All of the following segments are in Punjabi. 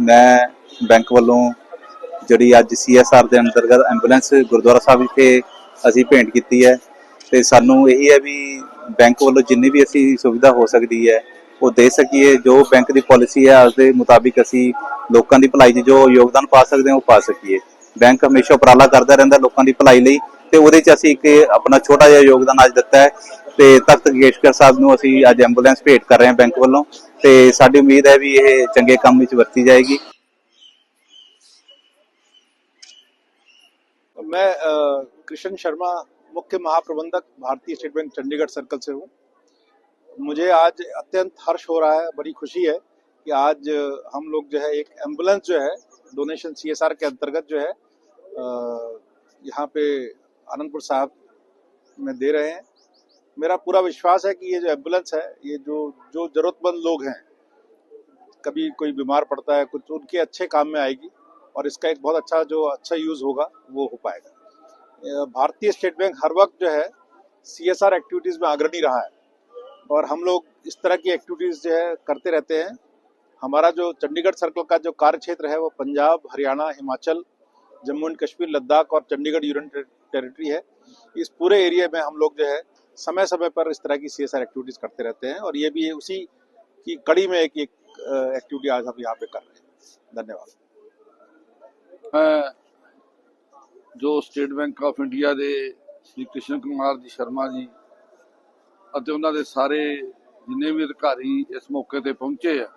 ਮੈਂ ਬੈਂਕ ਵੱਲੋਂ ਜਿਹੜੀ ਅੱਜ ਸੀਐਸਆਰ ਦੇ ਅੰਤਰਗਤ ਐਂਬੂਲੈਂਸ ਗੁਰਦੁਆਰਾ ਸਾਹਿਬ ਵਿਖੇ ਅਸੀਂ ਭੇਂਟ ਕੀਤੀ ਹੈ ਤੇ ਸਾਨੂੰ ਇਹੀ ਹੈ ਵੀ ਬੈਂਕ ਵੱਲੋਂ ਜਿੰਨੀ ਵੀ ਅਸੀਂ ਸੁਵਿਧਾ ਹੋ ਸਕਦੀ ਹੈ, ਉਹ ਦੇ ਸਕੀਏ। ਜੋ ਬੈਂਕ ਦੀ ਪਾਲਿਸੀ ਹੈ, ਉਸ ਦੇ ਮੁਤਾਬਿਕ ਅਸੀਂ ਲੋਕਾਂ ਦੀ ਭਲਾਈ 'ਚ ਜੋ ਯੋਗਦਾਨ ਪਾ ਸਕਦੇ ਹਾਂ, ਉਹ ਪਾ ਸਕੀਏ। ਬੈਂਕ ਹਮੇਸ਼ਾ ਉਪਰਾਲਾ ਕਰਦਾ ਰਹਿੰਦਾ ਲੋਕਾਂ ਦੀ ਭਲਾਈ ਲਈ ਤੇ ਉਹਦੇ 'ਚ ਅਸੀਂ ਇੱਕ ਆਪਣਾ ਛੋਟਾ ਜਿਹਾ ਯੋਗਦਾਨ ਅੱਜ ਦਿੱਤਾ ਹੈ। ਤੇ ਤਖਤ ਕੇਸ਼ਕਰ ਸਾਹਿਬ ਨੂੰ ਅਸੀਂ ਅੱਜ ਐਂਬੂਲੈਂਸ ਭੇਟ ਕਰ ਰਹੇ ਹਾਂ ਬੈਂਕ ਵੱਲੋਂ ਤੇ ਸਾਡੀ ਉਮੀਦ ਹੈ ਵੀ ਇਹ ਚੰਗੇ ਕੰਮ ਵਿੱਚ ਵਰਤੀ ਜਾਏਗੀ मैं अ, कृष्ण शर्मा मुख्य महाप्रबंधक भारतीय स्टेट बैंक चंडीगढ़ सर्कल से हूँ मुझे आज अत्यंत हर्ष हो रहा है बड़ी खुशी है कि आज अ, हम लोग जो है एक एम्बुलेंस जो है डोनेशन सीएसआर के अंतर्गत जो है अ, यहाँ पे आनंदपुर साहब में दे रहे हैं मेरा पूरा विश्वास है कि ये जो एंबुलेंस है, ये जो जो जरूरतमंद लोग हैं, कभी कोई बीमार पड़ता है, कुछ उनके अच्छे काम में आएगी और इसका एक बहुत अच्छा जो अच्छा यूज़ होगा, वो हो पाएगा। भारतीय स्टेट बैंक हर वक्त जो है सीएसआर एक्टिविटीज़ में अग्रणी रहा है और हम लोग इस तरह की एक्टिविटीज़ जो है, करते रहते हैं। हमारा जो चंडीगढ़ सर्कल का जो कार्य क्षेत्र है, वो पंजाब, हरियाणा, हिमाचल, जम्मू एंड कश्मीर, लद्दाख और चंडीगढ़ यूनियन टेर- टेरिटरी है। इस पूरे एरिया में हम लोग जो है समय समय पर इस तरह की सी एक्टिविटीज़ करते रहते हैं और ये भी उसी की कड़ी में एक एक एक्टिविटी आज हम यहाँ पे कर रहे हैं धन्यवाद ਮੈਂ ਜੋ ਸਟੇਟ ਬੈਂਕ ਆਫ ਇੰਡੀਆ ਦੇ ਸ੍ਰੀ ਕ੍ਰਿਸ਼ਨ ਕੁਮਾਰ ਜੀ ਸ਼ਰਮਾ ਜੀ ਅਤੇ ਉਹਨਾਂ ਦੇ ਸਾਰੇ ਜਿੰਨੇ ਵੀ ਅਧਿਕਾਰੀ ਇਸ ਮੌਕੇ ਤੇ ਪਹੁੰਚੇ ਆ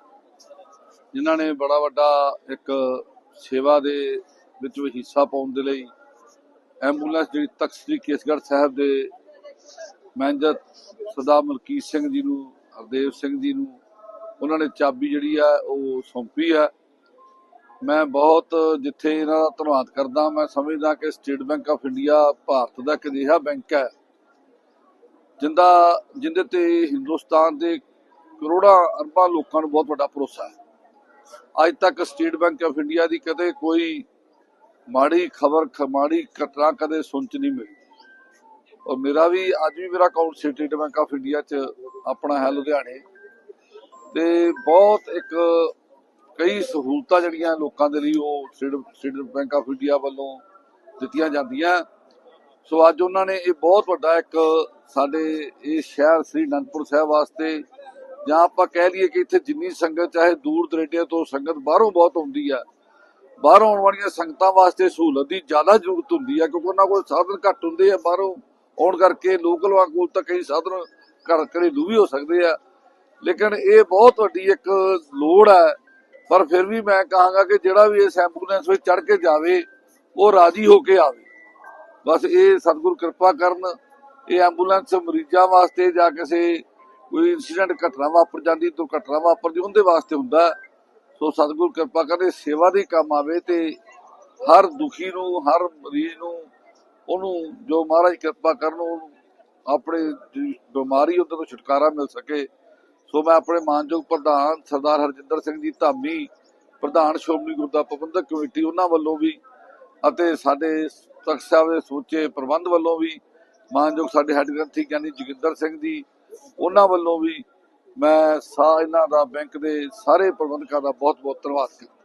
ਜਿਨ੍ਹਾਂ ਨੇ ਬੜਾ ਵੱਡਾ ਇੱਕ ਸੇਵਾ ਦੇ ਵਿੱਚ ਵੀ ਹਿੱਸਾ ਪਾਉਣ ਦੇ ਲਈ ਐਂਬੂਲੈਂਸ ਜਿਹੜੀ ਤਖਤ ਸ੍ਰੀ ਕੇਸਗੜ੍ਹ ਸਾਹਿਬ ਦੇ ਮੈਨੇਜਰ ਸਰਦਾਰ ਮਲਕੀਤ ਸਿੰਘ ਜੀ ਨੂੰ, ਹਰਦੇਵ ਸਿੰਘ ਜੀ ਨੂੰ, ਉਹਨਾਂ ਨੇ ਚਾਬੀ ਜਿਹੜੀ ਆ, ਉਹ ਸੌਂਪੀ ਆ। ਮੈਂ ਬਹੁਤ ਜਿੱਥੇ ਇਹਨਾਂ ਦਾ ਧੰਨਵਾਦ ਕਰਦਾ, ਮੈਂ ਸਮਝਦਾ ਕਿ State Bank of India Bharat ਦਾ ਇੱਕ ਅਜਿਹਾ ਬੈਂਕ ਹੈ, ਜਿੰਦਾ, ਜਿੰਦੇ ਤੇ ਹਿੰਦੁਸਤਾਨ ਦੇ ਕਰੋੜਾਂ ਅਰਬਾਂ ਲੋਕਾਂ ਨੂੰ ਬਹੁਤ ਵੱਡਾ ਭਰੋਸਾ ਹੈ। ਅੱਜ ਤੱਕ ਸਟੇਟ ਬੈਂਕ ਆਫ ਇੰਡੀਆ ਦੀ ਕਦੇ ਕੋਈ ਮਾੜੀ ਖਬਰ, ਮਾੜੀ ਘਟਨਾ ਕਦੇ ਸੁਣ ਚ ਨਹੀਂ ਮਿਲੀ। ਔਰ ਮੇਰਾ ਵੀ, ਅੱਜ ਵੀ ਮੇਰਾ account State Bank of India ਚ ਆਪਣਾ ਹੈ, ਲੁਧਿਆਣੇ। ਤੇ ਬਹੁਤ ਇੱਕ, ਕਈ ਸਹੂਲਤਾਂ ਜਿਹੜੀਆਂ ਲੋਕਾਂ ਦੇ ਲਈ ਉਹ ਸਟੇਟ ਬੈਂਕ ਆਫ ਇੰਡੀਆ ਵੱਲੋਂ ਦਿੱਤੀਆਂ ਜਾਂਦੀਆਂ। ਸੋ ਅੱਜ ਉਹਨਾਂ ਨੇ ਇਹ ਬਹੁਤ ਵੱਡਾ ਇੱਕ ਸਾਡੇ ਇਹ ਸ਼ਹਿਰ ਸ੍ਰੀ ਅਨੰਦਪੁਰ ਸਾਹਿਬ ਵਾਸਤੇ, ਜਾਂ ਆਪਾਂ ਕਹਿ ਲਈਏ ਕਿ ਇੱਥੇ ਜਿੰਨੀ ਸੰਗਤ, ਚਾਹੇ ਦੂਰ ਦਰੇਡੇ ਤੋਂ ਸੰਗਤ ਬਾਹਰੋਂ ਬਹੁਤ ਆਉਂਦੀ ਆ, ਬਾਹਰੋਂ ਆਉਣ ਵਾਲੀਆਂ ਸੰਗਤਾਂ ਵਾਸਤੇ ਸਹੂਲਤ ਦੀ ਜ਼ਿਆਦਾ ਜ਼ਰੂਰਤ ਹੁੰਦੀ ਆ, ਕਿਉਂਕਿ ਉਹਨਾਂ ਕੋਲ ਸਾਧਨ ਘੱਟ ਹੁੰਦੇ ਆ ਬਾਹਰੋਂ। ਆਉਣ ਕਰਕੇ ਲੋਕਲ ਵਾਂ ਕੋਲ ਤਾਂ ਕਈ ਸਾਧਨ ਘਰ ਘਰੇਲੂ ਵੀ ਹੋ ਸਕਦੇ ਆ। ਲੇਕਿਨ ਇਹ ਬਹੁਤ ਵੱਡੀ ਇੱਕ ਲੋੜ ਹੈ। ਪਰ ਫਿਰ ਵੀ ਮੈਂ ਕਹਾਂਗਾ ਕਿ ਜਿਹੜਾ ਵੀ ਇਸ ਐਂਬੂਲੈਂਸ ਵਿੱਚ ਚੜ ਕੇ ਜਾਵੇ, ਉਹ ਰਾਜੀ ਹੋ ਕੇ ਆਵੇ। ਬਸ ਇਹ ਸਤਿਗੁਰ ਕਿਰਪਾ ਕਰਨ, ਇਹ ਐਂਬੂਲੈਂਸ ਮਰੀਜ਼ਾਂ ਵਾਸਤੇ ਜਾਂ ਕਿਸੇ ਕੋਈ ਇਨਸੀਡੈਂਟ ਘਟਨਾ ਵਾਪਰ ਜਾਂਦੀ ਦੁਰਘਟਨਾ ਵਾਪਰਦੀ, ਉਹਦੇ ਵਾਸਤੇ ਹੁੰਦਾ ਹੈ। ਸੋ ਸਤਿਗੁਰ ਕਿਰਪਾ ਕਰੇ ਸੇਵਾ ਦੇ ਕੰਮ ਆਵੇ ਤੇ ਹਰ ਦੁਖੀ ਨੂੰ, ਹਰ ਮਰੀਜ਼ ਨੂੰ ਉਹਨੂੰ ਜੋ ਮਹਾਰਾਜ ਕਿਰਪਾ ਕਰਨ, ਉਹਨੂੰ ਆਪਣੇ ਬਿਮਾਰੀ ਉਹਦੇ ਤੋਂ ਛੁਟਕਾਰਾ ਮਿਲ ਸਕੇ। ਸੋ ਮੈਂ ਆਪਣੇ ਮਾਨਯੋਗ ਪ੍ਰਧਾਨ ਸਰਦਾਰ ਹਰਜਿੰਦਰ ਸਿੰਘ ਜੀ ਧਾਮੀ, ਪ੍ਰਧਾਨ ਸ਼੍ਰੋਮਣੀ ਗੁਰਦੁਆਰਾ ਪ੍ਰਬੰਧਕ ਕਮੇਟੀ, ਉਹਨਾਂ ਵੱਲੋਂ ਵੀ ਅਤੇ ਸਾਡੇ ਤਖਤ ਸਾਹਿਬ ਦੇ ਸੋਚੇ ਪ੍ਰਬੰਧ ਵੱਲੋਂ ਵੀ ਮਾਨਯੋਗ ਸਾਡੇ ਹੈੱਡ ਗ੍ਰੰਥੀ ਗਿਆਨੀ ਜੋਗਿੰਦਰ ਸਿੰਘ ਜੀ, ਉਹਨਾਂ ਵੱਲੋਂ ਵੀ ਮੈਂ ਸਾ, ਇਹਨਾਂ ਦਾ ਬੈਂਕ ਦੇ ਸਾਰੇ ਪ੍ਰਬੰਧਕਾਂ ਦਾ ਬਹੁਤ ਬਹੁਤ ਧੰਨਵਾਦ ਕਰਦਾ।